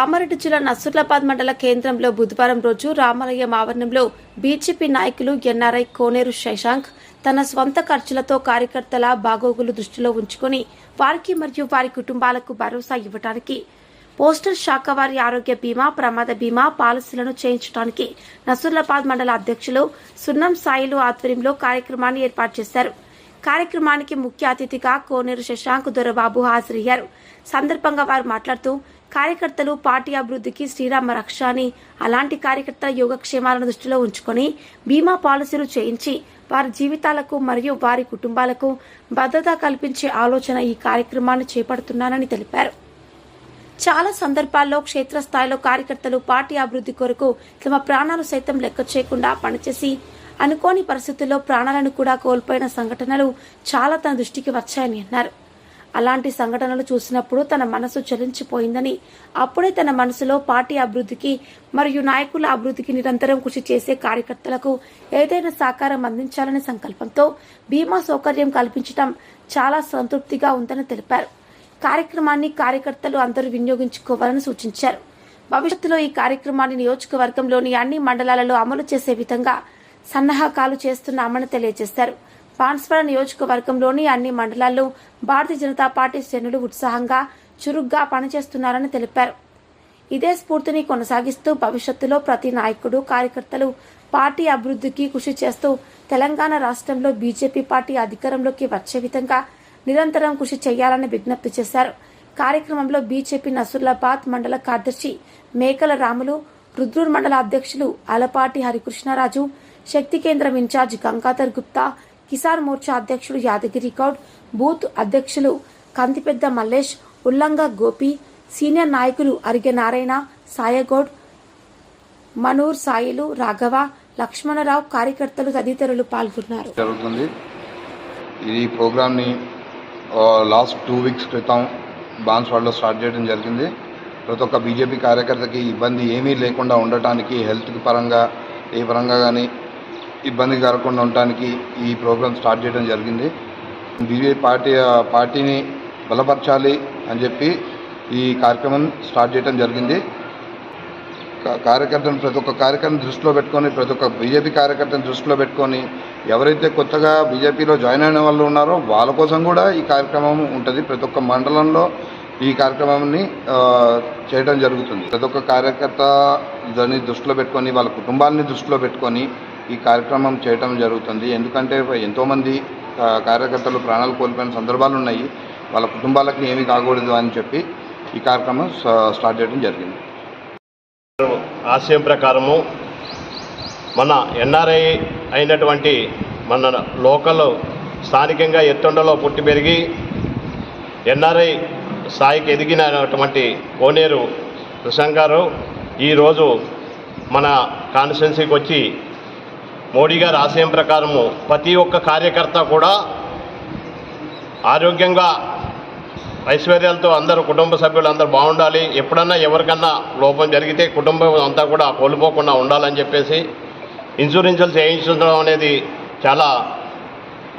కామారెడ్డి జిల్లా నసుర్లాబాద్ మండల కేంద్రంలో బుధవారం రోజు రామాలయం ఆవరణంలో బీజేపీ నాయకులు ఎన్ఆర్ఐ కోనేరు శశాంక్ తన స్వంత ఖర్చులతో కార్యకర్తల బాగోగులు దృష్టిలో ఉంచుకొని వారికి మరియు వారి కుటుంబాలకు భరోసా ఇవ్వడానికి పోస్టల్ శాఖ వారి ఆరోగ్య బీమా ప్రమాద బీమా పాలసీలను చేయించడానికి నసుర్లాబాద్ మండల అధ్యక్షులు సున్నం సాయిలు ఆధ్వర్యంలో కార్యక్రమాన్ని ఏర్పాటు చేశారు. కార్యక్రమానికి ముఖ్య అతిథిగా కోనేరు శశాంక్ దొరబాబు హాజరయ్యారు. సందర్భంగా వారు మాట్లాడుతూ కార్యకర్తలు పార్టీ అభివృద్ధికి శ్రీరామ రక్ష అని అలాంటి కార్యకర్తల యోగక్షేమాలను దృష్టిలో ఉంచుకొని బీమా పాలసీలు చేయించి వారి జీవితాలకు మరియు వారి కుటుంబాలకు భద్రత కల్పించే ఆలోచన ఈ కార్యక్రమాన్ని చేపడుతున్నానని తెలిపారు. చాలా సందర్భాల్లో క్షేత్రస్థాయిలో కార్యకర్తలు పార్టీ అభివృద్ధి కొరకు తమ ప్రాణాలు సైతం లెక్క చేయకుండా పనిచేసి అనుకోని పరిస్థితుల్లో ప్రాణాలను కూడా కోల్పోయిన సంఘటనలు చాలా తన దృష్టికి వచ్చాయని అన్నారు. అలాంటి సంఘటనలు చూసినప్పుడు తన మనసు చలించిపోయిందని అప్పుడే తన మనసులో పార్టీ అభివృద్ధికి మరియు నాయకుల అభివృద్ధికి నిరంతరం కృషి చేసే కార్యకర్తలకు ఏదైనా సహకారం అందించాలనే సంకల్పంతో బీమా సౌకర్యం కల్పించడం చాలా సంతృప్తిగా ఉందని తెలిపారు. కార్యక్రమాన్ని కార్యకర్తలు అందరూ వినియోగించుకోవాలని సూచించారు. భవిష్యత్తులో ఈ కార్యక్రమాన్ని నియోజకవర్గంలోని అన్ని మండలాలలో అమలు చేసే విధంగా సన్నాహకాలు చేస్తున్నామని తెలియజేశారు. బాన్స్వాడ నియోజకవర్గంలోని అన్ని మండలాల్లో భారతీయ జనతా పార్టీ శ్రేణులు ఉత్సాహంగా చురుగ్గా పనిచేస్తున్నారని తెలిపారు. ఇదే స్ఫూర్తిని కొనసాగిస్తూ భవిష్యత్తులో ప్రతి నాయకుడు కార్యకర్తలు పార్టీ అభివృద్ధికి కృషి చేస్తూ తెలంగాణ రాష్ట్రంలో బీజేపీ పార్టీ అధికారంలోకి వచ్చే విధంగా నిరంతరం కృషి చేయాలని విజ్ఞప్తి చేశారు. కార్యక్రమంలో బీజేపీ నసుర్లాబాద్ మండల కార్యదర్శి మేకల రాములు రుద్రూర్ మండల అధ్యక్షులు అలపాటి హరికృష్ణరాజు శక్తి కేంద్రం ఇన్ఛార్జ్ గంగాధర్ గుప్తా కిసాన్ మోర్చా అధ్యక్షుడు యాదగిరి గౌడ్ బూత్ అధ్యక్షులు కందిపెద్ద మల్లేష్ ఉల్లంగ గోపి సీనియర్ నాయకులు అరిగె నారాయణ సాయగౌడ్ మనూర్ సాయిలు రాఘవ లక్ష్మణరావు కార్యకర్తలు తదితరులు పాల్గొన్నారు. జరుగుతుంది. ఈ ప్రోగ్రామ్ని లాస్ట్ టూ వీక్స్ క్రితం బాన్స్వాడలో స్టార్ట్ చేయడం జరిగింది. ప్రతి ఒక్క బీజేపీ కార్యకర్తకి ఇబ్బంది ఏమీ లేకుండా ఉండటానికి హెల్త్ పరంగా ఏ పరంగా కానీ ఇబ్బంది కలగకుండా ఉండటానికి ఈ ప్రోగ్రాం స్టార్ట్ చేయడం జరిగింది. బీజేపీ పార్టీ పార్టీని బలపరచాలి అని చెప్పి ఈ కార్యక్రమం స్టార్ట్ చేయడం జరిగింది. కార్యకర్తను ప్రతి ఒక్క కార్యకర్తను దృష్టిలో పెట్టుకొని ప్రతి ఒక్క బీజేపీ కార్యకర్తను దృష్టిలో పెట్టుకొని ఎవరైతే కొత్తగా బీజేపీలో జాయిన్ అయిన వాళ్ళు ఉన్నారో వాళ్ళ కోసం కూడా ఈ కార్యక్రమం ఉంటుంది. ప్రతి ఒక్క మండలంలో ఈ కార్యక్రమాన్ని చేయడం జరుగుతుంది. ప్రతి ఒక్క కార్యకర్త దాన్ని దృష్టిలో పెట్టుకొని వాళ్ళ కుటుంబాలని దృష్టిలో పెట్టుకొని ఈ కార్యక్రమం చేయటం జరుగుతుంది. ఎందుకంటే ఎంతోమంది కార్యకర్తలు ప్రాణాలు కోల్పోయిన సందర్భాలు ఉన్నాయి. వాళ్ళ కుటుంబాలకి ఏమీ కాకూడదు అని చెప్పి ఈ కార్యక్రమం స్టార్ట్ చేయడం జరిగింది. ఆశయం ప్రకారము మన ఎన్ఆర్ఐ అయినటువంటి మన లోకల్ స్థానికంగా ఎత్తుండలో పుట్టి పెరిగి ఎన్ఆర్ఐ స్థాయికి ఎదిగినటువంటి కోనేరు కృష్ణ గారు ఈరోజు మన కాన్స్టిట్యున్సీకి వచ్చి మోడీ గారి ఆశయం ప్రకారము ప్రతి ఒక్క కార్యకర్త కూడా ఆరోగ్యంగా ఐశ్వర్యాలతో అందరూ కుటుంబ సభ్యులు అందరూ బాగుండాలి. ఎప్పుడన్నా ఎవరికన్నా లోపం జరిగితే కుటుంబం అంతా కూడా కోల్పోకుండా ఉండాలని చెప్పేసి ఇన్సూరెన్సులు చేయించడం అనేది చాలా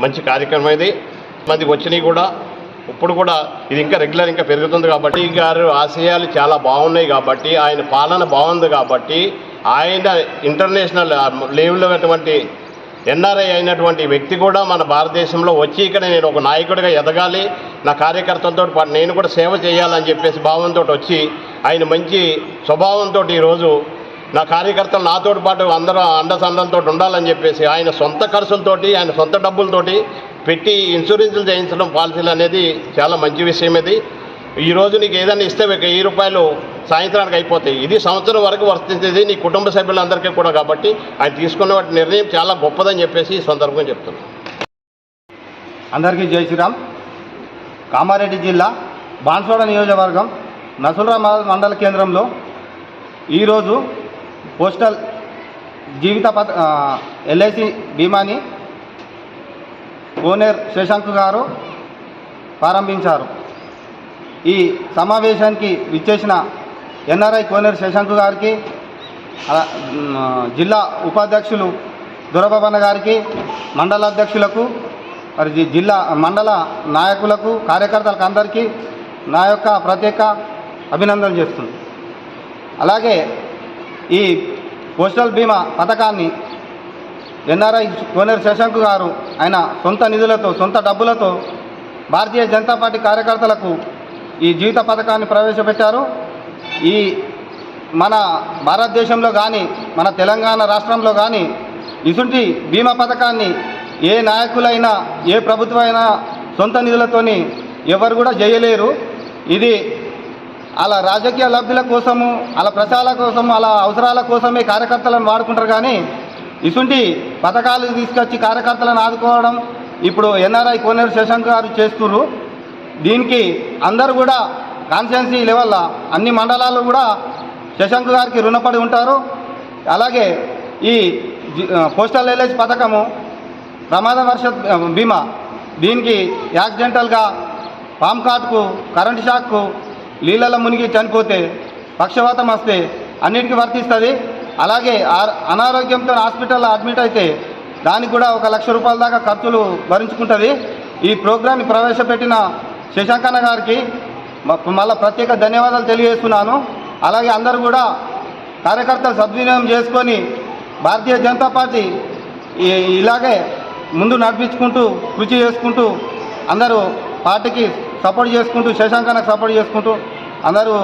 మంచి కార్యక్రమం ఇది. మందికి వచ్చినాయి కూడా. ఇప్పుడు కూడా ఇది ఇంకా రెగ్యులర్ ఇంకా పెరుగుతుంది కాబట్టి ఈ గారు ఆశయాలు చాలా బాగున్నాయి కాబట్టి ఆయన పాలన బాగుంది కాబట్టి ఆయన ఇంటర్నేషనల్ లెవెల్లో అటువంటి ఎన్ఆర్ఐ అయినటువంటి వ్యక్తి కూడా మన భారతదేశంలో వచ్చి ఇక్కడ నేను ఒక నాయకుడిగా ఎదగాలి నా కార్యకర్తలతో పాటు నేను కూడా సేవ చేయాలని చెప్పేసి భావంతో వచ్చి ఆయన మంచి స్వభావంతో ఈరోజు నా కార్యకర్తలు నాతో పాటు అందరూ అండసండంతో ఉండాలని చెప్పేసి ఆయన సొంత ఖర్చులతోటి ఆయన సొంత డబ్బులతోటి పెట్టి ఇన్సూరెన్సులు చేయించడం పాలసీలు అనేది చాలా మంచి విషయం ఇది ఈరోజు నీకు ఏదైనా ఇస్తే ఒక వెయ్యి రూపాయలు సాయంత్రానికి అయిపోతాయి. ఇది సంవత్సరం వరకు వర్తించేది నీ కుటుంబ సభ్యులందరికీ కూడా కాబట్టి ఆయన తీసుకున్న వాటి నిర్ణయం చాలా గొప్పదని చెప్పేసి ఈ సందర్భంగా చెప్తున్నాను అందరికీ జై శ్రీరామ్. కామారెడ్డి జిల్లా బాన్సోడ నియోజకవర్గం నసులరాబాద్ మండల కేంద్రంలో ఈరోజు పోస్టల్ జీవిత పథ ఎల్ఐసి బీమాని కోనేర్ శశాంక్ గారు ప్రారంభించారు. ఈ సమావేశానికి విచ్చేసిన ఎన్ఆర్ఐ కోనేరు శశాంక్ గారికి జిల్లా ఉపాధ్యక్షులు దురభవన గారికి మండల అధ్యక్షులకు మరి జి- జిల్లా మండల నాయకులకు కార్యకర్తలకు అందరికీ నా యొక్క ప్రత్యేక అభినందనలు చేస్తుంది అలాగే ఈ పోస్టల్ బీమా పథకాన్ని ఎన్ఆర్ఐ కోనేరు శశాంక్ గారు ఆయన సొంత నిధులతో సొంత డబ్బులతో భారతీయ జనతా పార్టీ కార్యకర్తలకు ఈ జీవిత పథకాన్ని ప్రవేశపెట్టారు. ఈ మన భారతదేశంలో కానీ మన తెలంగాణ రాష్ట్రంలో కానీ ఇసుంటి బీమా పథకాన్ని ఏ నాయకులైనా ఏ ప్రభుత్వమైనా సొంత నిధులతోని ఎవరు కూడా చేయలేరు ఇది అలా రాజకీయ లబ్ధుల కోసము అలా ప్రచారాల కోసం అలా అవసరాల కోసమే కార్యకర్తలను వాడుకుంటారు కానీ ఇసుంటి పథకాలు తీసుకొచ్చి కార్యకర్తలను ఆదుకోవడం ఇప్పుడు ఎన్ఆర్ఐ కోనేరు శశాంక్ గారు చేస్తున్నారు దీనికి అందరూ కూడా కాన్స్టిట్యున్సీ లెవెల్లో అన్ని మండలాల్లో కూడా శశాంక్ గారికి రుణపడి ఉంటారు. అలాగే ఈ జి- పోస్టల్ ఎల్ఐసి పథకము ప్రమాద వర్ష బీమా దీనికి యాక్సిడెంటల్గా పామ్ కార్డ్కు కరెంటు షాక్కు నీళ్ళలో మునిగి చనిపోతే పక్షవాతం వస్తే అన్నిటికీ వర్తిస్తుంది. అలాగే ఆ- అనారోగ్యంతో హాస్పిటల్లో అడ్మిట్ అయితే దానికి కూడా ఒక లక్ష రూపాయల దాకా ఖర్చులు భరించుకుంటుంది. ఈ ప్రోగ్రాన్ని ప్రవేశపెట్టిన శశాంకన్న గారికి మళ్ళీ ప్రత్యేక ధన్యవాదాలు తెలియజేస్తున్నాను. అలాగే అందరూ కూడా కార్యకర్తలు సద్వినియోగం చేసుకొని భారతీయ జనతా పార్టీ ఇలాగే ముందు నడిపించుకుంటూ కృషి చేసుకుంటూ అందరూ పార్టీకి సపోర్ట్ చేసుకుంటూ శశాంకన్నకు సపోర్ట్ చేసుకుంటూ అందరూ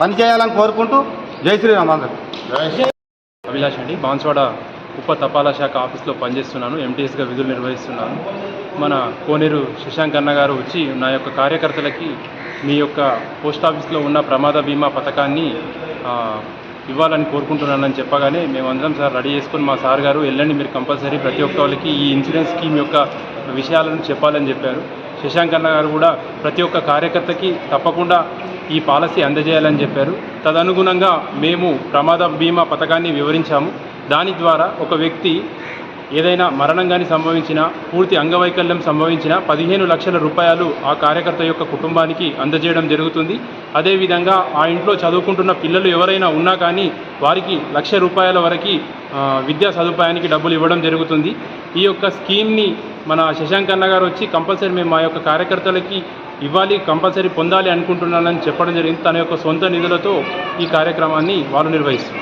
పనిచేయాలని కోరుకుంటూ జై శ్రీరామ్ అందరూ. అభిలాష్ అండి బాన్స్వాడ ఉప తపాలా శాఖ ఆఫీస్లో పనిచేస్తున్నాను. ఎంటీఎస్గా విధులు నిర్వహిస్తున్నాను. మన కోనేరు శశాంక్ అన్న గారు వచ్చి నా యొక్క కార్యకర్తలకి మీ యొక్క పోస్ట్ ఆఫీస్లో ఉన్న ప్రమాద బీమా పథకాన్ని ఇవ్వాలని కోరుకుంటున్నానని చెప్పగానే మేము అందరం సార్ రెడీ చేసుకొని మా సార్ గారు వెళ్ళండి మీరు కంపల్సరీ ప్రతి ఒక్క వాళ్ళకి ఈ ఇన్సూరెన్స్ స్కీమ్ యొక్క విషయాలను చెప్పాలని చెప్పారు. శశాంక్ అన్న గారు కూడా ప్రతి ఒక్క కార్యకర్తకి తప్పకుండా ఈ పాలసీ అందజేయాలని చెప్పారు. తదనుగుణంగా మేము ప్రమాద బీమా పథకాన్ని వివరించాము. దాని ద్వారా ఒక వ్యక్తి ఏదైనా మరణం కానీ సంభవించినా పూర్తి అంగవైకల్యం సంభవించినా పదిహేను లక్షల రూపాయలు ఆ కార్యకర్త యొక్క కుటుంబానికి అందజేయడం జరుగుతుంది. అదేవిధంగా ఆ ఇంట్లో చదువుకుంటున్న పిల్లలు ఎవరైనా ఉన్నా కానీ వారికి లక్ష రూపాయల వరకు విద్యా సదుపాయానికి డబ్బులు ఇవ్వడం జరుగుతుంది. ఈ యొక్క స్కీమ్ని మన శశాంక్ అన్న గారు వచ్చి కంపల్సరీ మేము మా యొక్క కార్యకర్తలకి ఇవ్వాలి కంపల్సరీ పొందాలి అనుకుంటున్నానని చెప్పడం జరిగింది. తన యొక్క సొంత నిధులతో ఈ కార్యక్రమాన్ని వారు నిర్వహిస్తున్నారు.